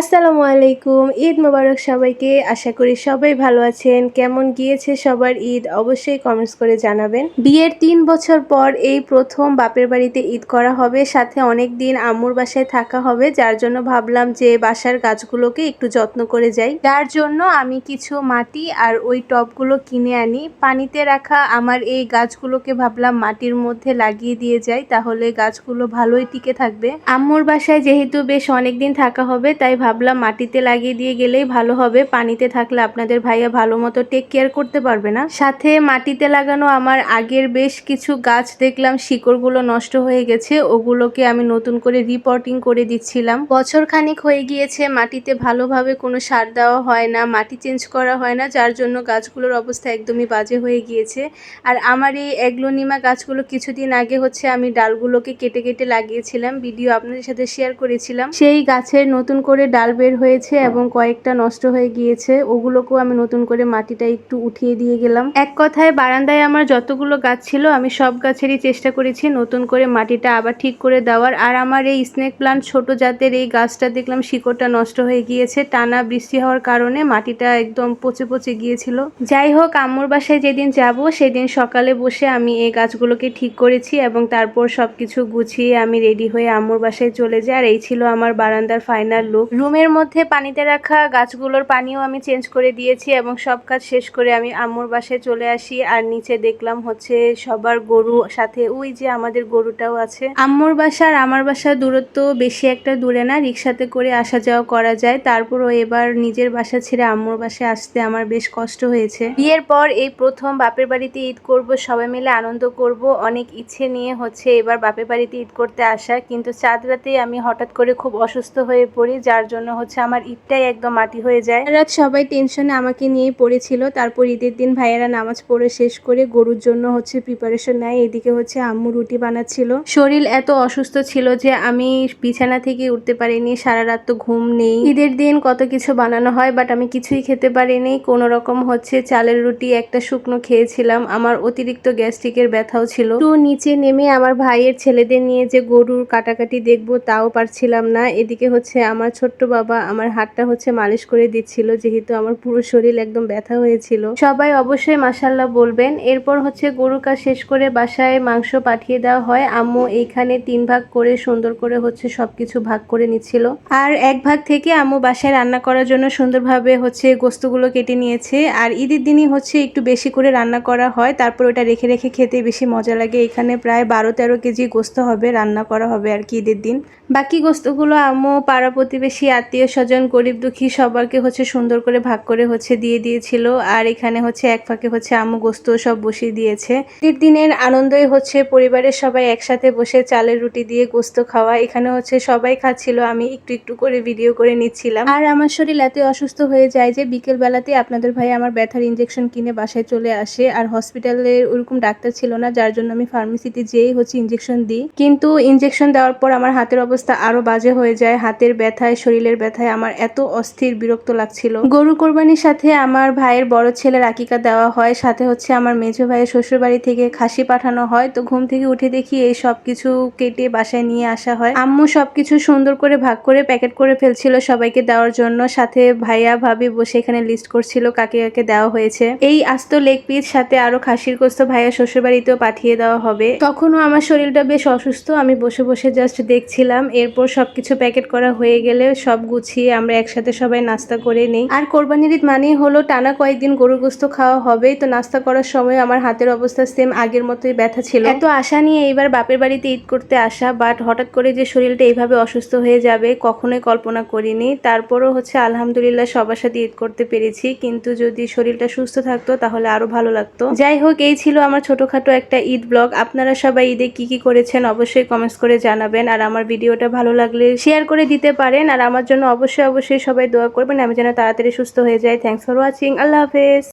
আসসালামু আলাইকুম, ঈদ মোবারক সবাইকে। আশা করি সবাই ভালো আছেন। কেমন গিয়েছে সবার ঈদ? অবশ্যই কমেন্টস করে জানাবেন। বিয়ের তিন বছর পর এই প্রথম বাপের বাড়িতে ঈদ করা হবে। সাথে অনেক দিন আম্মুর বাসায় থাকা হবে। যার জন্য ভাবলাম যে বাসার গাছগুলোকে একটু যত্ন করে যাই। যার জন্য আমি কিছু মাটি আর ওই টবগুলো কিনে আনি। পানিতে রাখা আমার এই গাছগুলোকে ভাবলাম মাটির মধ্যে লাগিয়ে দিয়ে যাই। তাহলে গাছগুলো ভালোই টিকে থাকবে। আম্মুর বাসায় যেহেতু বেশ অনেক দিন থাকা হবে, তাই ভাবলাম মাটিতে লাগিয়ে দিয়ে গেলেই ভালো হবে। পানিতে থাকলে আপনাদের ভাইয়া ভালো মতো টেক কেয়ার করতে পারবে না। সাথে মাটিতে লাগানো আমার আগের বেশ কিছু গাছ দেখলাম, শিকড়গুলো নষ্ট হয়ে গেছে। ওগুলোকে আমি নতুন করে রিপোর্টিং করে দিচ্ছিলাম। বছর খানিক হয়ে গিয়েছে, মাটিতে ভালোভাবে কোনো সার দেওয়া হয় না, মাটি চেঞ্জ করা হয় না, যার জন্য গাছগুলোর অবস্থা একদমই বাজে হয়ে গিয়েছে। আর আমার এই এগ্লোনিমা গাছগুলো কিছুদিন আগে হচ্ছে আমি ডালগুলোকে কেটে কেটে লাগিয়েছিলাম। ভিডিও আপনাদের সাথে শেয়ার করেছিলাম। সেই গাছের নতুন করে ডাল বের হয়েছে এবং কয়েকটা নষ্ট হয়ে গিয়েছে, ওগুলোকেও আমি নতুন করে মাটিটা একটু উঠিয়ে দিয়ে গেলাম। এক কথায়, বারান্দায় আমার যতগুলো গাছ ছিল, আমি সব গাছেরই চেষ্টা করেছি নতুন করে মাটিটা আবার ঠিক করে দেওয়ার। আর আমার এই স্নেক প্লান্ট ছোট জাতের এই গাছটা দেখলাম শিকড়টা নষ্ট হয়ে গিয়েছে। টানা বৃষ্টি হওয়ার কারণে মাটিটা একদম পচে পচে গিয়েছিল। যাই হোক, আম্মুর বাসায় যেদিন যাব, সেদিন সকালে বসে আমি এই গাছগুলোকে ঠিক করেছি এবং তারপর সবকিছু গুছিয়ে আমি রেডি হয়ে আম্মুর বাসায় চলে যাই। আর এই ছিল আমার বারান্দার ফাইনাল লুক রুমের মধ্যে পানিতে রাখা গাছগুলোর পানিও আমি চেঞ্জ করে দিয়েছি এবং সব কাজ শেষ করে আমি আম্মুর বাসায় চলে আসি। আর নিচে দেখলাম হচ্ছে সবার গরু, সাথে ওই যে আমাদের গরুটাও আছে। আম্মুর বাসা আর আমার বাসার দূরত্ব বেশি একটা দূরে না, রিক্সাতে করে আসা যাওয়া করা যায়। তারপরও এবার নিজের বাসা ছেড়ে আম্মুর বাসায় আসতে আমার বেশ কষ্ট হয়েছে। বিয়ের পর এই প্রথম বাপের বাড়িতে ঈদ করব, সবাই মিলে আনন্দ করব। অনেক ইচ্ছে নিয়ে হচ্ছে এবার বাপের বাড়িতে ঈদ করতে আসা, কিন্তু চাঁদ রাতেই আমি হঠাৎ করে খুব অসুস্থ হয়ে পড়ি, যার জন্য হচ্ছে আমার ঈদটাই একদম মাটি হয়ে যায়। রাত সবাই টেনশনে আমাকে নিয়েই পড়েছিল। তারপর ঈদের দিন ভাইয়েরা নামাজ পড়ে শেষ করে গরুর জন্য হচ্ছে প্রিপারেশন নেয়। এদিকে হচ্ছে আম্মু রুটি বানাচ্ছিল। শরীর এত অসুস্থ ছিল যে আমি বিছানা থেকে উঠতে পারিনি। সারা রাত তো ঘুম নেই। ঈদের দিন কত কিছু বানানো হয় বাট আমি কিছুই খেতে পারিনি। কোনো রকম হচ্ছে চালের রুটি, একটা শুকনো খেয়েছিলাম। আমার অতিরিক্ত গ্যাস্ট্রিকের ব্যথাও ছিল। তো নিচে নেমে আমার ভাইয়ের ছেলেদের নিয়ে যে গরুর কাটাকাটি দেখব, তাও পারছিলাম না। এদিকে হচ্ছে আমার ছোট্ট বাবা আমার হাতটা হচ্ছে মালিশ করে দিচ্ছিল, যেহেতু আমার পুরো শরীর একদম ব্যথা হয়েছিল। সবাই অবশ্যই মাসাল্লাহ বলবেন। এরপর হচ্ছে গরু কাজ শেষ করে বাসায় মাংস পাঠিয়ে দেওয়া হয়। আম্মু এইখানে তিন ভাগ করে সুন্দর করে হচ্ছে সবকিছু ভাগ করে নিচ্ছিল। আর এক ভাগ থেকে আম্মু বাসায় রান্না করার জন্য সুন্দরভাবে হচ্ছে গোস্তগুলো কেটে নিয়েছে। আর ঈদের দিনই হচ্ছে একটু বেশি করে রান্না করা হয়। তারপর ওটা রেখে রেখে খেতে বেশি মজা লাগে। এখানে প্রায় বারো তেরো কেজি গোস্ত হবে, রান্না করা হবে আর কি ঈদের দিন। বাকি গোস্তগুলো আম্মু পাড়া প্রতিবেশী আত্মীয় স্বজন গরিব দুঃখী সবারকে হচ্ছে সুন্দর করে ভাগ করে হচ্ছে দিয়ে দিয়েছিল। আর এখানে হচ্ছে এক ফাঁকে হচ্ছে আম্মু গোস্ত সব বসিয়ে দিয়েছে। ঈদের দিনের আনন্দই হচ্ছে পরিবারের সবাই একসাথে বসে চালের রুটি দিয়ে গোস্ত খাওয়া। এখানে হচ্ছে সবাই খাচ্ছিল, আমি একটু একটু করে ভিডিও করে নিচ্ছিলাম। আর আমার শরীর এত অসুস্থ হয়ে যায় যে বিকেল বেলাতে আপনাদের ভাই আমার ব্যথার ইঞ্জেকশন কিনে বাসায় চলে আসে। আর হসপিটালে ওরকম ডাক্তার ছিল না, যার জন্য আমি ফার্মেসিতে যেয়েই হচ্ছে ইঞ্জেকশন দিই। কিন্তু ইঞ্জেকশন দেওয়ার পর আমার হাতের অবস্থা আরও বাজে হয়ে যায়। হাতের ব্যথায় শরীরের ব্যথায় আমার এত অস্থির বিরক্ত লাগছিল। গরু কোরবানির সাথে আমার ভাইয়ের বড় ছেলের আকিকা দেওয়া হয়, সাথে হচ্ছে আমার মেজো ভাইয়ের শ্বশুর বাড়ি থেকে খাসি পাঠানো হয়। তো ঘুম থেকে উঠে দেখি এই সব কিছু কেটে বাসায় নিয়ে আসা হয়। আম্মু সবকিছু সুন্দর করে ভাগ করে প্যাকেট করে ফেলছিল সবাইকে দেওয়ার জন্য। সাথে ভাইয়া, ভাবি বসে এখানে লিস্ট করছিল কাকে কাকে দেওয়া হয়েছে। এই আস্ত লেগ পিস সাথে আরও খাসির কোস্ত ভাইয়া শ্বশুর বাড়িতেও পাঠিয়ে দেওয়া হবে। তখনও আমার শরীরটা বেশ অসুস্থ। আমি বসে বসে জাস্ট দেখছিলাম। এরপর সবকিছু প্যাকেট করা হয়ে গেলে সব গুছিয়ে আমরা একসাথে সবাই নাস্তা করে নেই। আর কোরবানির ঈদ মানেই হলো টানা কয়েকদিন গরুর গোস্ত খাওয়া হবে তো নাস্তা করার সময় আমার হাতের অবস্থা সেম আগের মতোই ব্যথা ছিল। এত আশা নিয়ে এইবার বাপের বাড়িতে ঈদ করতে আসা বাট হঠাৎ করে যে শরীরটা এইভাবে অসুস্থ হয়ে যাবে, কখনোই কল্পনা করিনি। তারপরও হচ্ছে আলহামদুলিল্লাহ সবার সাথে ঈদ করতে পেরেছি। কিন্তু যদি শরীরটা সুস্থ থাকতো তাহলে আরও ভালো লাগতো। যাই হোক, এই ছিল আমার ছোটখাটো একটা ঈদ ব্লগ। আপনারা সবাই ঈদে কি কি করেছেন অবশ্যই কমেন্টস করে জানাবেন। আর আমার ভিডিওটা ভালো লাগলে শেয়ার করে দিতে পারেন। আর আমার জন্য অবশ্যই অবশ্যই সবাই দোয়া করবেন। আমি যেন তাড়াতাড়ি সুস্থ হয়ে যাই। থ্যাংকস ফর ওয়াচিং আল্লাহ হাফেজ।